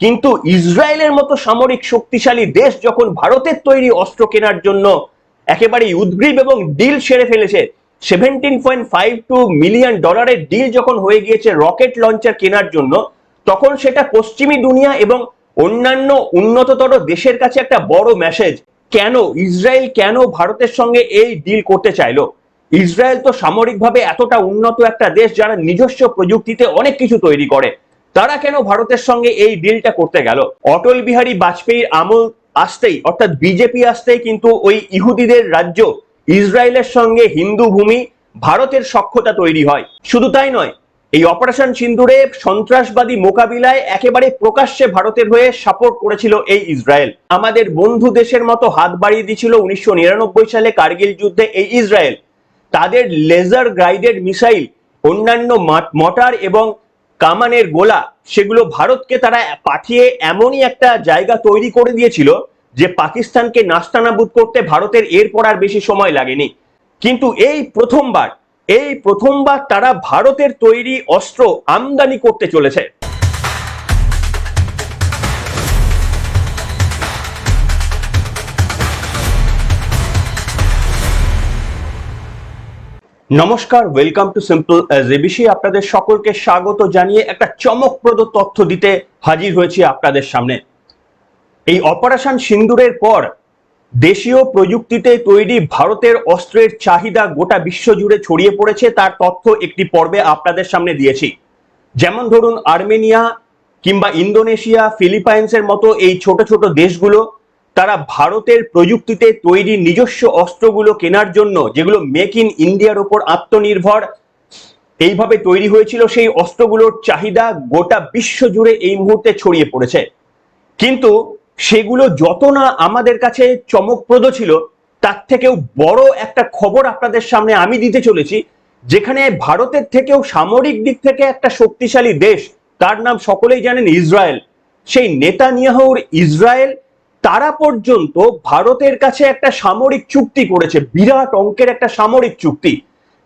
কিন্তু ইসরায়েলের মতো সামরিক শক্তিশালী দেশ যখন ভারতের তৈরি অস্ত্র কেনার জন্য একেবারেই উদ্গ্রীব এবং ডিল সেরে ফেলেছে seventeen point five two million ডলারের ডিল যখন হয়ে গিয়েছে রকেট লঞ্চার কেনার জন্য, তখন সেটা পশ্চিমী দুনিয়া এবং অন্যান্য উন্নততর দেশের কাছে একটা বড় মেসেজ কেন ইসরায়েল কেন ভারতের সঙ্গে এই ডিল করতে চাইলো? ইসরায়েল তো সামরিকভাবে এতটা উন্নত একটা দেশ যারা নিজস্ব প্রযুক্তিতে অনেক কিছু তৈরি করে। তারা কেন ভারতের সঙ্গে এই ডিলটা করতে গেল? অটল বিহারী বাজপেয়ীর আমল আসতেই, অর্থাৎ বিজেপি আসতেই কিন্তু ওই ইহুদিদের রাজ্য, ইসরায়েলের সঙ্গে হিন্দু ভূমি, ভারতের সক্ষতা তৈরি হয়। শুধু তাই নয়, এই অপারেশন সিন্দুরে সন্ত্রাসবাদী মোকাবিলায় একেবারে প্রকাশ্যে ভারতের হয়ে সাপোর্ট করেছিল এই ইসরায়েল। আমাদের বন্ধু দেশের মতো হাত বাড়িয়ে দিয়েছিল উনিশশো নিরানব্বই সালে কার্গিল যুদ্ধে এই ইসরায়েল। তাদের লেজার গাইডেড মিসাইল অন্যান্য মটার এবং কামানের গোলা, সেগুলো ভারতকে তারা পাঠিয়ে এমনই একটা জায়গা তৈরি করে দিয়েছিল যে পাকিস্তানকে নাস্তানাবুদ করতে ভারতের এরপর আর বেশি সময় লাগেনি। কিন্তু এই প্রথমবার এই প্রথমবার তারা ভারতের তৈরি অস্ত্র আমদানি করতে চলেছে। নমস্কার ওয়েলকাম টু সিম্পল জেবিসি আপনাদের সকলকে স্বাগত জানিয়ে একটা চমকপ্রদ তথ্য দিতে হাজির হয়েছি আপনাদের সামনে। এই অপারেশন সিন্দুরের পর দেশীয় প্রযুক্তিতে তৈরি ভারতের অস্ত্রের চাহিদা গোটা বিশ্ব জুড়ে ছড়িয়ে পড়েছে, তার তথ্য একটি পর্বে আপনাদের সামনে দিয়েছি। যেমন ধরুন, আর্মেনিয়া কিংবা ইন্দোনেশিয়া, ফিলিপাইন্সের মতো এই ছোট ছোট দেশগুলো তারা ভারতের প্রযুক্তিতে তৈরি নিজস্ব অস্ত্রগুলো কেনার জন্য, যেগুলো মেক ইন ইন্ডিয়ার ওপর আত্মনির্ভর, এইভাবে তৈরি হয়েছিল সেই অস্ত্রগুলোর চাহিদা গোটা বিশ্ব জুড়ে এই মুহূর্তে ছড়িয়ে পড়েছে। কিন্তু সেগুলো যত না আমাদের কাছে চমকপ্রদ ছিল, তার থেকেও বড় একটা খবর আপনাদের সামনে আমি দিতে চলেছি, যেখানে ভারতের থেকেও সামরিক দিক থেকে একটা শক্তিশালী দেশ, তার নাম সকলেই জানেন ইসরায়েল। সেই নেতানিয়াহুর ইসরায়েল তারা পর্যন্ত ভারতের কাছে একটা সামরিক চুক্তি করেছে, বিরাট অঙ্কের একটা সামরিক চুক্তি।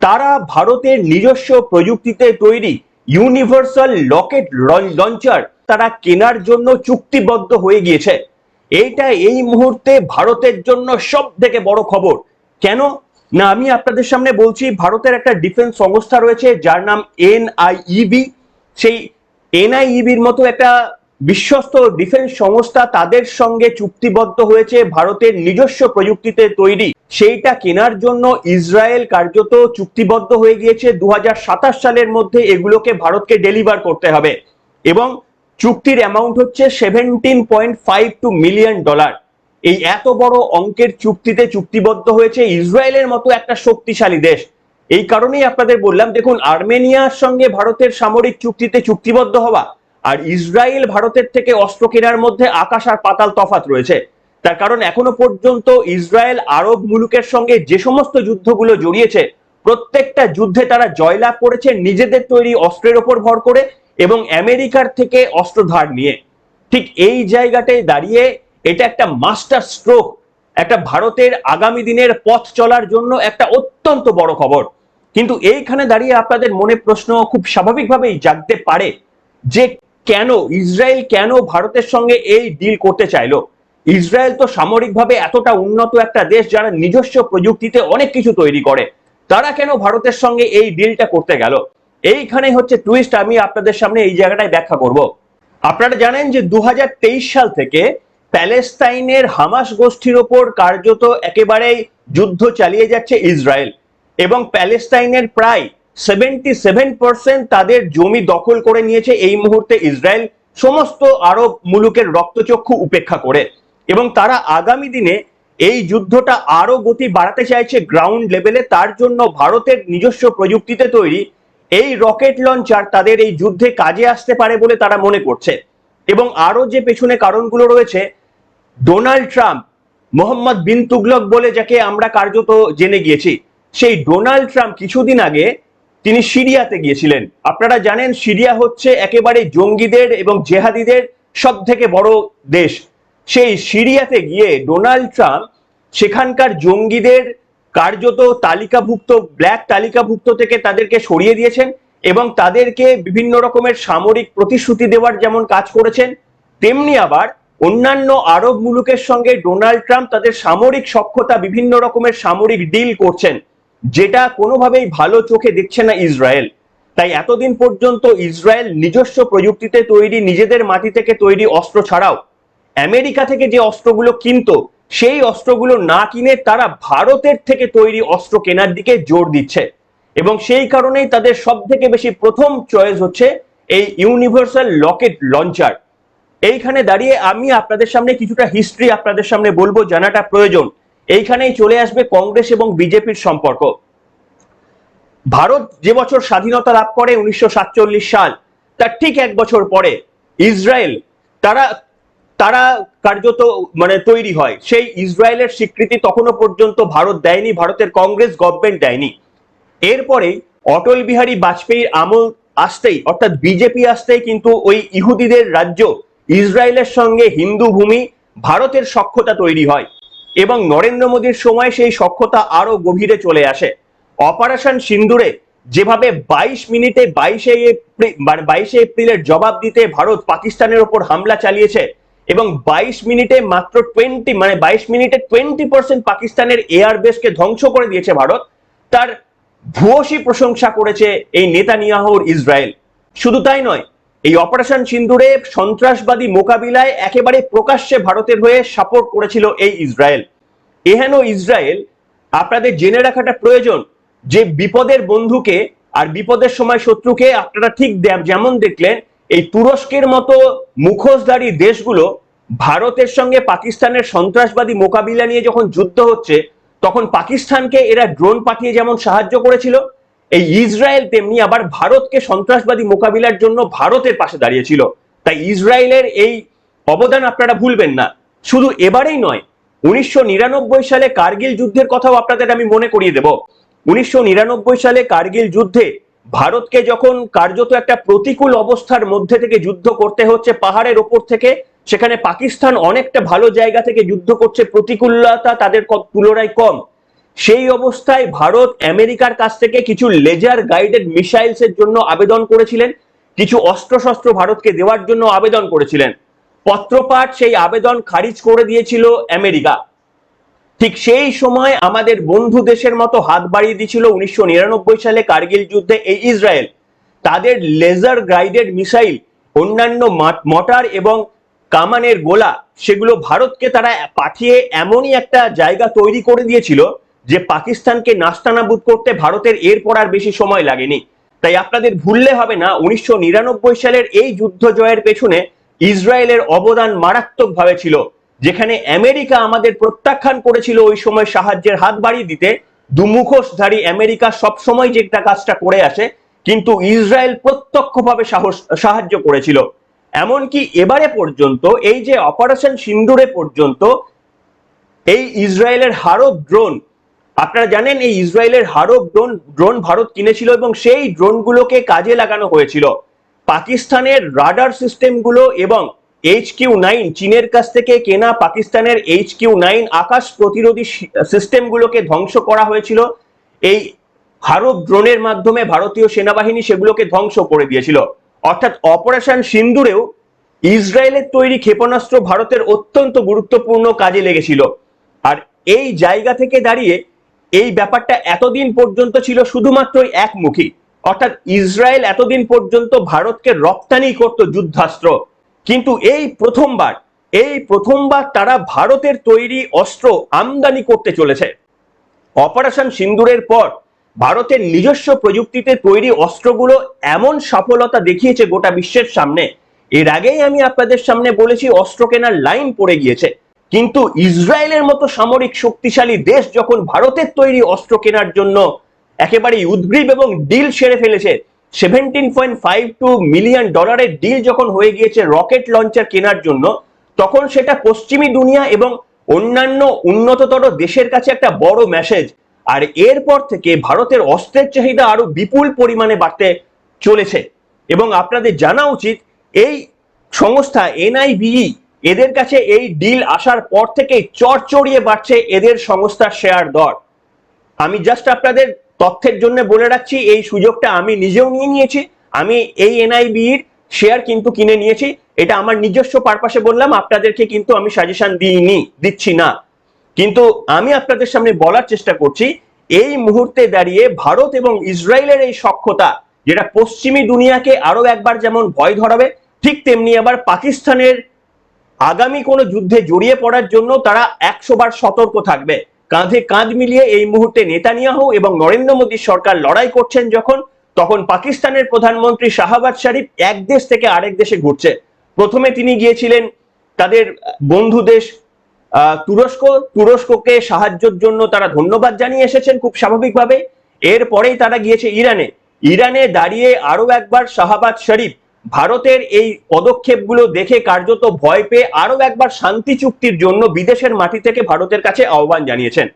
তারা ভারতের নিজস্ব প্রযুক্তিতে তৈরি ইউনিভার্সাল লকেট লঞ্চার তারা কেনার জন্য চুক্তিবদ্ধ হয়ে গিয়েছে। এইটা এই মুহূর্তে ভারতের জন্য সব থেকে বড় খবর। কেন? না, আমি আপনাদের সামনে বলছি, ভারতের একটা ডিফেন্স সংস্থা রয়েছে, যার নাম এনআইইবি। সেই এনআইইবির মতো একটা বিশ্বস্ত ডিফেন্স সংস্থা তাদের সঙ্গে চুক্তিবদ্ধ হয়েছে ভারতের নিজস্ব প্রযুক্তিতে তৈরি। সেইটা কেনার জন্য ইসরায়েল কার্যত চুক্তিবদ্ধ হয়ে গিয়েছে। দু হাজার সাতাশ সালের মধ্যে এগুলোকে ভারতকে ডেলিভার করতে হবে। এবং চুক্তির অ্যামাউন্ট হচ্ছে seventeen point five two million dollar এই এত বড় অঙ্কের চুক্তিতে চুক্তিবদ্ধ হয়েছে ইসরায়েলের মতো একটা শক্তিশালী দেশ। এই কারণেই আপনাদের বললাম, দেখুন, আর্মেনিয়ার সঙ্গে ভারতের সামরিক চুক্তিতে চুক্তিবদ্ধ হওয়া আর ইসরায়েল ভারতের থেকে অস্ত্র কেনার মধ্যে আকাশ আর পাতাল তফাত রয়েছে। তার কারণ এখনও পর্যন্ত ইসরায়েল আরব মুলুকের সঙ্গে যে সমস্ত যুদ্ধগুলো জড়িয়েছে, প্রত্যেকটা যুদ্ধে তারা জয়লাভ করেছে নিজেদের তৈরি অস্ত্রের ওপর ভর করে এবং আমেরিকার থেকে অস্ত্র ধার নিয়ে। ঠিক এই জায়গাটায় দাঁড়িয়ে এটা একটা মাস্টার স্ট্রোক, একটা ভারতের আগামী দিনের পথ চলার জন্য একটা অত্যন্ত বড় খবর। কিন্তু এইখানে দাঁড়িয়ে আপনাদের মনে প্রশ্ন খুব স্বাভাবিকভাবেই জাগতে পারে যে কেন, ইসরায়েল কেন ভারতের সঙ্গে এই ডিল করতে চাইলো? ইসরায়েল তো সামরিকভাবে এতটা উন্নত একটা দেশ যারা নিজস্ব প্রযুক্তিতে অনেক কিছু তৈরি করে, তারা কেন ভারতের সঙ্গে এই ডিলটা করতে গেল? এইখানে হচ্ছে টুইস্ট আমি আপনাদের সামনে এই জায়গাটায় ব্যাখ্যা করব। আপনারা জানেন যে দু হাজার তেইশ সাল থেকে প্যালেস্তাইনের হামাস গোষ্ঠীর ওপর কার্যত একেবারেই যুদ্ধ চালিয়ে যাচ্ছে ইসরায়েল এবং প্যালেস্তাইনের প্রায় সেভেন্টি সেভেন পার্সেন্ট তাদের জমি দখল করে নিয়েছে এই মুহূর্তে ইসরায়েল। সমস্ত আরব মুলুকের রক্তচক্ষু উপেক্ষা করে। এবং তারা আগামী দিনে এই যুদ্ধটা আরও গতি বাড়াতে চাইছে গ্রাউন্ড লেভেলে তার জন্য ভারতের নিজস্ব প্রযুক্তিতে তৈরি এই রকেট লঞ্চার তাদের এই যুদ্ধে কাজে আসতে পারে বলে তারা মনে করছে। এবং আরও যে পেছনে কারণগুলো রয়েছে, ডোনাল্ড ট্রাম্প, মোহাম্মদ বিন তুগলক বলে যাকে আমরা কার্যত জেনে গিয়েছি, সেই ডোনাল্ড ট্রাম্প কিছুদিন আগে তিনি সিরিয়াতে গিয়েছিলেন। আপনারা জানেন সিরিয়া হচ্ছে একেবারে জঙ্গিদের এবং জেহাদিদের সব থেকে বড় দেশ। সেই সিরিয়াতে গিয়ে ডোনাল্ড ট্রাম্প সেখানকার জঙ্গিদের কার্যত তালিকাভুক্ত, ব্ল্যাক তালিকাভুক্ত থেকে তাদেরকে সরিয়ে দিয়েছেন এবং তাদেরকে বিভিন্ন রকমের সামরিক প্রতিশ্রুতি দেওয়ার যেমন কাজ করেছেন, তেমনি আবার অন্যান্য আরব মুলুকের সঙ্গে ডোনাল্ড ট্রাম্প তাদের সামরিক সক্ষতা বিভিন্ন রকমের সামরিক ডিল করছেন। যেটা কোনোভাবেই ভালো চোখে দেখছে না ইসরায়েল। তাই এতদিন পর্যন্ত ইসরায়েল নিজস্ব প্রযুক্তিতে তৈরি, নিজেদের মাটি থেকে তৈরি অস্ত্র ছাড়াও আমেরিকা থেকে যে অস্ত্রগুলো কিনতো, সেই অস্ত্রগুলো না কিনে তারা ভারতের থেকে তৈরি অস্ত্র কেনার দিকে জোর দিচ্ছে। এবং সেই কারণেই তাদের সব থেকে বেশি প্রথম চয়েস হচ্ছে এই ইউনিভার্সাল লকেট লঞ্চার এইখানে দাঁড়িয়ে আমি আপনাদের সামনে কিছুটা হিস্ট্রি আপনাদের সামনে বলব, জানাটা প্রয়োজন। এইখানেই চলে আসবে কংগ্রেস এবং বিজেপির সম্পর্ক। ভারত যে বছর স্বাধীনতা লাভ করে উনিশশো সাতচল্লিশ সাল, তার ঠিক এক বছর পরে ইসরায়েল, তারা তারা কার্যত মানে তৈরি হয়। সেই ইসরায়েলের স্বীকৃতি তখনও পর্যন্ত ভারত দেয়নি, ভারতের কংগ্রেস গভর্নমেন্ট দেয়নি। এরপরে অটল বিহারী বাজপেয়ীর আমল আসতেই, অর্থাৎ বিজেপি আসতেই কিন্তু ওই ইহুদিদের রাজ্য, ইসরায়েলের সঙ্গে হিন্দু ভূমি, ভারতের সক্ষতা তৈরি হয়। এবং নরেন্দ্র মোদীর সময় সেই সক্ষতা আরও গভীরে চলে আসে। অপারেশন সিন্দুরে যেভাবে বাইশ মিনিটে বাইশে এপ্রিল মানে বাইশে এপ্রিলের জবাব দিতে ভারত পাকিস্তানের ওপর হামলা চালিয়েছে এবং বাইশ মিনিটে মাত্র টোয়েন্টি মানে বাইশ মিনিটে টোয়েন্টি পার্সেন্ট পাকিস্তানের এয়ার বেসকে ধ্বংস করে দিয়েছে ভারত। তার ভূয়সী প্রশংসা করেছে এই নেতানিয়াহুর ইসরায়েল। শুধু তাই নয় এই অপারেশন সিন্দুরে সন্ত্রাসবাদী মোকাবিলায় একেবারে প্রকাশ্যে ভারতের হয়ে সাপোর্ট করেছিল এই ইসরায়েল। এহেন ইসরায়েল, আপনাদের জেনে রাখাটা প্রয়োজন যে বিপদের বন্ধুকে আর বিপদের সময় শত্রুকে আপনারা ঠিক যেমন দেখলেন, এই তুরস্কের মতো মুখোশধারী দেশগুলো ভারতের সঙ্গে পাকিস্তানের সন্ত্রাসবাদী মোকাবিলা নিয়ে যখন যুদ্ধ হচ্ছে, তখন পাকিস্তানকে এরা ড্রোন পাঠিয়ে যেমন সাহায্য করেছিল এই ইসরায়েল তেমনি আবার ভারতকে সন্ত্রাসবাদী মোকাবিলার জন্য ভারতের পাশে দাঁড়িয়েছিল। তাই ইসরায়েলের এই অবদান আপনারা ভুলবেন না। শুধু এবারেই নয়, উনিশশো সালে কার্গিল যুদ্ধের কথাও আপনাদের আমি মনে করিয়ে দেব। উনিশশো নিরানব্বই সালে কার্গিল যুদ্ধে ভারতকে যখন কার্যত একটা প্রতিকূল অবস্থার মধ্যে থেকে যুদ্ধ করতে হচ্ছে পাহাড়ের ওপর থেকে, সেখানে পাকিস্তান অনেকটা ভালো জায়গা থেকে যুদ্ধ করছে, প্রতিকূলতা তাদের তুলনায় কম। সেই অবস্থায় ভারত আমেরিকার কাছ থেকে কিছু লেজার গাইডেড মিসাইলস এর জন্য আবেদন করেছিলেন। কিছু অস্ত্রশস্ত্র ভারতকে দেওয়ার জন্য আবেদন করেছিলেন। পত্রপাঠ সেই আবেদন খারিজ করে দিয়েছিল আমেরিকা। ঠিক সেই সময় আমাদের বন্ধু দেশের মতো হাত বাড়িয়ে দিয়েছিল উনিশশো নিরানব্বই সালে কার্গিল যুদ্ধে এই ইসরায়েল। তাদের লেজার গাইডেড মিসাইল, অন্যান্য মটার এবং কামানের গোলা, সেগুলো ভারতকে তারা পাঠিয়ে এমনই একটা জায়গা তৈরি করে দিয়েছিল যে পাকিস্তানকে নাস্তানাবুদ করতে ভারতের এরপর আর বেশি সময় লাগেনি। তাই আপনাদের ভুললে হবে না, উনিশশো নিরানব্বই সালের এই যুদ্ধ জয়ের পেছনে ইসরায়েলের অবদান মারাত্মকভাবে ছিল, যেখানে আমেরিকা আমাদের প্রত্যাখ্যান করেছিল ওই সময় সাহায্যের হাত বাড়িয়ে দিতে। দুমুখোশধারী আমেরিকা সব সময় যেটা কাজটা করে আসে, কিন্তু ইসরায়েল প্রত্যক্ষভাবে সাহস, সাহায্য করেছিল। এমনকি এবারে পর্যন্ত, এই যে অপারেশন সিন্দুরে পর্যন্ত, এই ইসরায়েলের হারব ড্রোন আপনারা জানেন এই ইসরায়েলের হারব ড্রোন ড্রোন ভারত কিনেছিল এবং সেই ড্রোনগুলোকে কাজে লাগানো হয়েছিল। পাকিস্তানের রাডার সিস্টেমগুলো এবং এইচ কিউ নাইন চীনের কাছ থেকে কেনা পাকিস্তানের এইচ কিউ নাইন আকাশ প্রতিরোধী সিস্টেমগুলোকে ধ্বংস করা হয়েছিল। এই হারব ড্রোনের মাধ্যমে ভারতীয় সেনাবাহিনী সেগুলোকে ধ্বংস করে দিয়েছিল। অর্থাৎ অপারেশন সিন্দুরেও ইসরায়েলের তৈরি ক্ষেপণাস্ত্র ভারতের অত্যন্ত গুরুত্বপূর্ণ কাজে লেগেছিল। আর এই জায়গা থেকে দাঁড়িয়ে এই ব্যাপারটা এতদিন পর্যন্ত ছিল শুধুমাত্রই একমুখী। অর্থাৎ ইসরায়েল এতদিন পর্যন্ত ভারতকে রপ্তানি করত যুদ্ধাস্ত্র। কিন্তু এই প্রথমবার এই প্রথমবার তারা ভারতের তৈরি অস্ত্র আমদানি করতে চলেছে। অপারেশন সিন্দুরের পর ভারতের নিজস্ব প্রযুক্তিতে তৈরি অস্ত্রগুলো এমন সফলতা দেখিয়েছে গোটা বিশ্বের সামনে। এর আগেই আমি আপনাদের সামনে বলেছি অস্ত্র কেনার লাইন পড়ে গিয়েছে। কিন্তু ইসরায়েলের মতো সামরিক শক্তিশালী দেশ যখন ভারতের তৈরি অস্ত্র কেনার জন্য একেবারেই উদ্গ্রীব এবং ডিল সেরে ফেলেছে seventeen point five two million ডলারের ডিল যখন হয়ে গিয়েছে রকেট লঞ্চার কেনার জন্য, তখন সেটা পশ্চিমী দুনিয়া এবং অন্যান্য উন্নততর দেশের কাছে একটা বড় মেসেজ আর এরপর থেকে ভারতের অস্ত্রের চাহিদা আরও বিপুল পরিমাণে বাড়তে চলেছে। এবং আপনাদের জানা উচিত, এই সংস্থা এনআইবিই এদের কাছে এই ডিল আসার পর থেকে চড়চড়িয়ে বাড়ছে এদের সংস্থার শেয়ার দর। আমি জাস্ট আপনাদের তথ্যের জন্য বলে রাখছি, এই সুযোগটা আমি নিজেও নিয়ে নিয়েছি। আমি এই এনআইবির শেয়ার কিন্তু কিনে নিয়েছি। এটা আমার নিজস্ব পারপাসে বললাম, আপনাদেরকে কিন্তু আমি সাজেশন দিইনি, দিচ্ছি না। কিন্তু আমি আপনাদের সামনে বলার চেষ্টা করছি, এই মুহূর্তে দাঁড়িয়ে ভারত এবং ইসরায়েলের এই সক্ষতা, যেটা পশ্চিমী দুনিয়াকে আরও একবার যেমন ভয় ধরাবে, ঠিক তেমনি আবার পাকিস্তানের আগামী কোনো যুদ্ধে জড়িয়ে পড়ার জন্য তারা একশো বার সতর্ক থাকবে। কাঁধে কাঁধ মিলিয়ে এই মুহূর্তে নেতানিয়াহু এবং নরেন্দ্র মোদীর সরকার লড়াই করছেন যখন, তখন পাকিস্তানের প্রধানমন্ত্রী শাহবাজ শরীফ এক দেশ থেকে আরেক দেশে ঘুরছে। প্রথমে তিনি গিয়েছিলেন তাদের বন্ধু দেশ তুরস্ক। তুরস্ককে সাহায্যের জন্য তারা ধন্যবাদ জানিয়ে এসেছেন খুব স্বাভাবিকভাবে। এরপরেই তারা গিয়েছে ইরানে। ইরানে দাঁড়িয়ে আরও একবার শাহবাজ শরীফ ভারতের এই পদক্ষেপগুলো দেখে কার্যত ভয় পেয়ে আরও একবার শান্তি চুক্তির জন্য বিদেশের মাটি থেকে ভারতের কাছে আহ্বান জানিয়েছেন।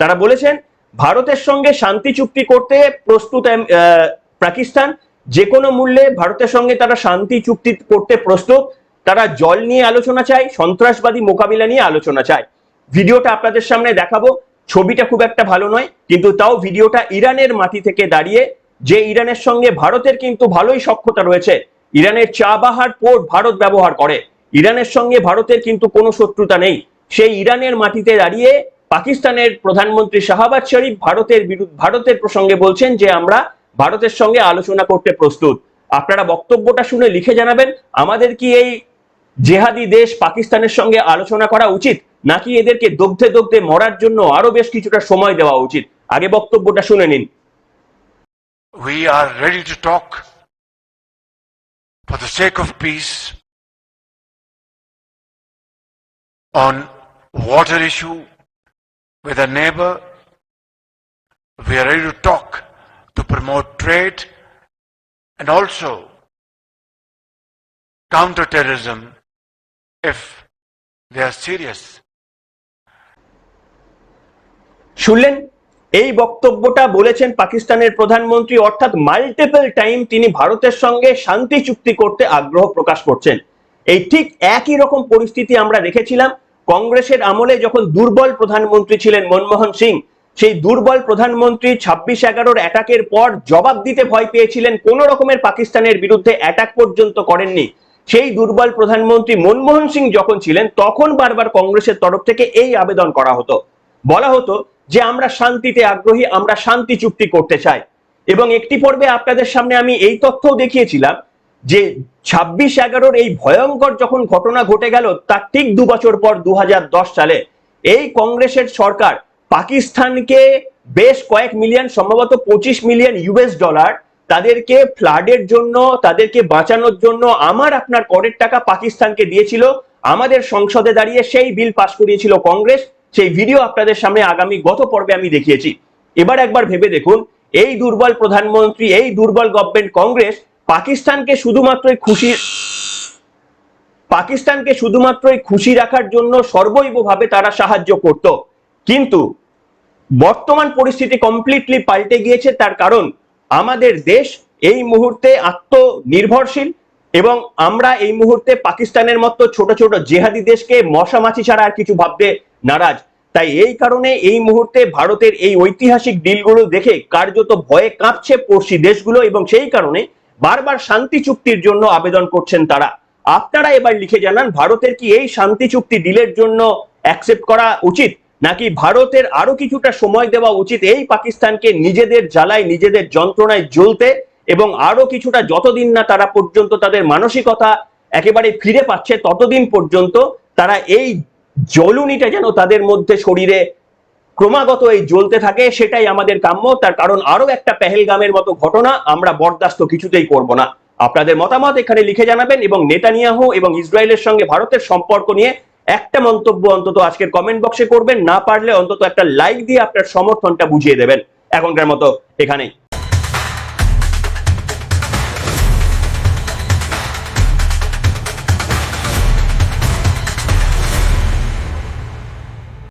তারা বলেছেন, ভারতের সঙ্গে শান্তি চুক্তি করতে প্রস্তুত পাকিস্তান যে কোনো মূল্যে ভারতের সঙ্গে তারা শান্তি চুক্তি করতে প্রস্তুত। তারা জল নিয়ে আলোচনা চায়, সন্ত্রাসবাদী মোকাবিলা নিয়ে আলোচনা চায়। ভিডিওটা আপনাদের সামনে দেখাবো। ছবিটা খুব একটা ভালো নয়, কিন্তু তাও ভিডিওটা ইরানের মাটি থেকে দাঁড়িয়ে, যে ইরানের সঙ্গে ভারতের কিন্তু ভালোই সক্ষতা রয়েছে। ইরানের চাবাহার পোর্ট ভারত ব্যবহার করে। ইরানের সঙ্গে ভারতের কিন্তু কোনো শত্রুতা নেই। সেই ইরানের মাটিতে দাঁড়িয়ে পাকিস্তানের প্রধানমন্ত্রী শাহবাজ শরীফ ভারতের বিরুদ্ধে ভারতের প্রসঙ্গে বলছেন যে, আমরা ভারতের সঙ্গে আলোচনা করতে প্রস্তুত। আপনারা বক্তব্যটা শুনে লিখে জানাবেন, আমাদের কি এই জেহাদি দেশ পাকিস্তানের সঙ্গে আলোচনা করা উচিত? নাকি এদেরকে দগ্ধে দগ্ধে মরার জন্য আরও বেশ কিছুটা সময় দেওয়া উচিত? আগে বক্তব্যটা শুনে নিন। We are ready to talk. for the sake of peace on water issue with a neighbor. We are ready to talk to promote trade and also counter terrorism if they are serious. শুনলেন এই বক্তব্যটা বলেছেন পাকিস্তানের প্রধানমন্ত্রী, অর্থাৎ multiple time তিনি ভারতের সঙ্গে শান্তি চুক্তি করতে আগ্রহ প্রকাশ করছেন। এই ঠিক একই রকম পরিস্থিতি আমরা দেখেছিলাম কংগ্রেসের আমলে যখন দুর্বল প্রধানমন্ত্রী ছিলেন মনমোহন সিং, সেই দুর্বল প্রধানমন্ত্রী ছাব্বিশ এগারোর অ্যাটাকের পর জবাব দিতে ভয় পেয়েছিলেন, কোন রকমের পাকিস্তানের বিরুদ্ধে অ্যাটাক পর্যন্ত করেননি। সেই দুর্বল প্রধানমন্ত্রী মনমোহন সিং যখন ছিলেন, তখন বারবার কংগ্রেসের তরফ থেকে এই আবেদন করা হতো। বলা হতো যে আমরা শান্তিতে আগ্রহী, আমরা শান্তি চুক্তি করতে চাই। এবং একটি পর্বে আপনাদের সামনে আমি এই তথ্যও দেখিয়েছিলাম যে ছাব্বিশ এগারোর এই ভয়ঙ্কর যখন ঘটনা ঘটে গেল, তার ঠিক দু বছর পর দু সালে, এই কংগ্রেসের সরকার পাকিস্তানকে বেশ কয়েক মিলিয়ন, সম্ভবত পঁচিশ মিলিয়ন ইউএস ডলার তাদেরকে ফ্লাডের জন্য, তাদেরকে বাঁচানোর জন্য আমার আপনার করের টাকা পাকিস্তানকে দিয়েছিল। আমাদের সংসদে দাঁড়িয়ে সেই বিল পাশ করিয়েছিল কংগ্রেস। সেই ভিডিও আপনাদের সামনে আগামী গত পর্বে আমি দেখিয়েছি। এবার একবার ভেবে দেখুন, এই দুর্বল প্রধানমন্ত্রী, এই দুর্বল গভর্নমেন্ট কংগ্রেস পাকিস্তানকে শুধুমাত্রই খুশি পাকিস্তানকে শুধুমাত্রই খুশি রাখার জন্য সর্বৈবভাবে তারা সাহায্য করত। কিন্তু বর্তমান পরিস্থিতি কমপ্লিটলি পাল্টে গিয়েছে, তার কারণ আমাদের দেশ এই মুহূর্তে আত্মনির্ভরশীল এবং আমরা এই মুহূর্তে পাকিস্তানের মতো ছোট ছোট জেহাদি দেশকে মশামাছি ছাড়া আর কিছু ভাবতে নারাজ। তাই এই কারণে এই মুহূর্তে ভারতের এই ঐতিহাসিক ডিলগুলো দেখে কার্যত ভয়ে কাঁপছে পড়শি দেশগুলো এবং সেই কারণে বারবার শান্তি চুক্তির জন্য আবেদন করছেন তারা। আপনারা এবার লিখে জানান, ভারতের কি এই শান্তি চুক্তি ডিলের জন্য অ্যাকসেপ্ট করা উচিত? নাকি ভারতের আরও কিছুটা সময় দেওয়া উচিত এই পাকিস্তানকে নিজেদের জ্বালায়, নিজেদের যন্ত্রণায় জ্বলতে? এবং আরও কিছুটা যতদিন না তারা পর্যন্ত তাদের মানসিকতা একেবারে ফিরে পাচ্ছে, ততদিন পর্যন্ত তারা এই জ্বলুনিটা যেন তাদের মধ্যে শরীরে ক্রমাগত এই জ্বলতে থাকে, সেটাই আমাদের কাম্য। তার কারণ আরও একটা পেহেলগামের মতো ঘটনা আমরা বরদাস্ত কিছুতেই করব না। আপনাদের মতামত এখানে লিখে জানাবেন এবং নেতানিয়াহু এবং ইসরায়েলের সঙ্গে ভারতের সম্পর্ক নিয়ে একটা মন্তব্য অন্তত আজকের কমেন্ট বক্সে করবেন। না পারলে অন্তত একটা লাইক দিয়ে আপনার সমর্থনটা বুঝিয়ে দেবেন। এখনকার মতো এখানেই।